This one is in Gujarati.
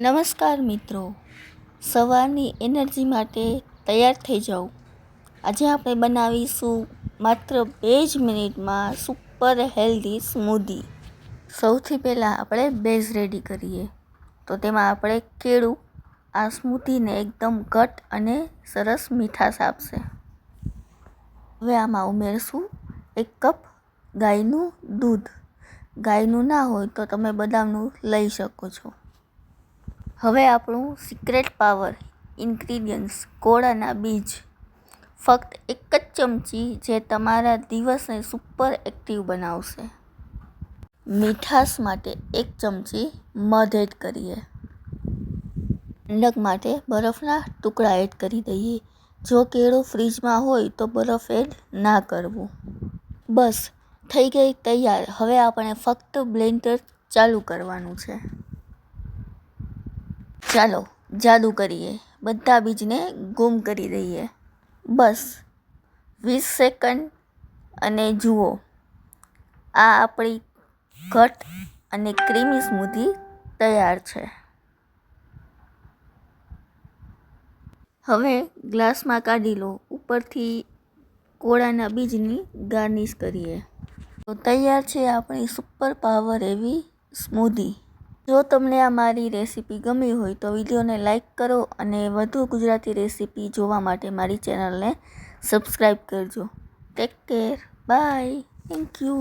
નમસ્કાર મિત્રો. સવારની એનર્જી માટે તૈયાર થઈ જાઓ. આજે આપણે બનાવીશું માત્ર બે જ મિનિટમાં સુપર હેલ્ધી સ્મૂધી. સૌથી પહેલાં આપણે બેઝ રેડી કરીએ. તો તેમાં આપણે કેળું, આ સ્મૂધીને એકદમ ઘટ અને સરસ મીઠાશ આપશે. હવે આમાં ઉમેરશું એક કપ ગાયનું દૂધ. ગાયનું ના હોય તો તમે બદામનું લઈ શકો છો. હવે આપણું સિક્રેટ પાવર ઇન્ગ્રીડિયન્ટ્સ કોળાના બીજ. ફક્ત એક જ ચમચી જે તમારા દિવસને સુપર એક્ટિવ બનાવશે. મીઠાશ માટે એક ચમચી મધ એડ કરીએ. ઠંડક માટે બરફના ટુકડા એડ કરી દઈએ. જો કેળું ફ્રીજમાં હોય તો બરફ એડ ના કરવું. બસ, થઈ ગઈ તૈયાર. હવે આપણે ફક્ત બ્લેન્ડર ચાલુ કરવાનું છે. ચાલો, જાદુ કરીએ. બધા બીજને ગુમ કરી દઈએ. બસ, વીસ સેકન્ડ અને જુઓ, આ આપણી ઘટ અને ક્રીમી સ્મૂધી તૈયાર છે. હવે ગ્લાસમાં કાઢી લો. ઉપરથી કોળાના બીજની ગાર્નિશ કરીએ. તો તૈયાર છે આપણી સુપર પાવર એવી સ્મૂધી. જો તમને આ મારી રેસીપી ગમી હોય તો વિડીયોને લાઇક કરો અને વધુ ગુજરાતી રેસીપી જોવા માટે મારી ચેનલને સબસ્ક્રાઈબ કરજો. Take care bye thank you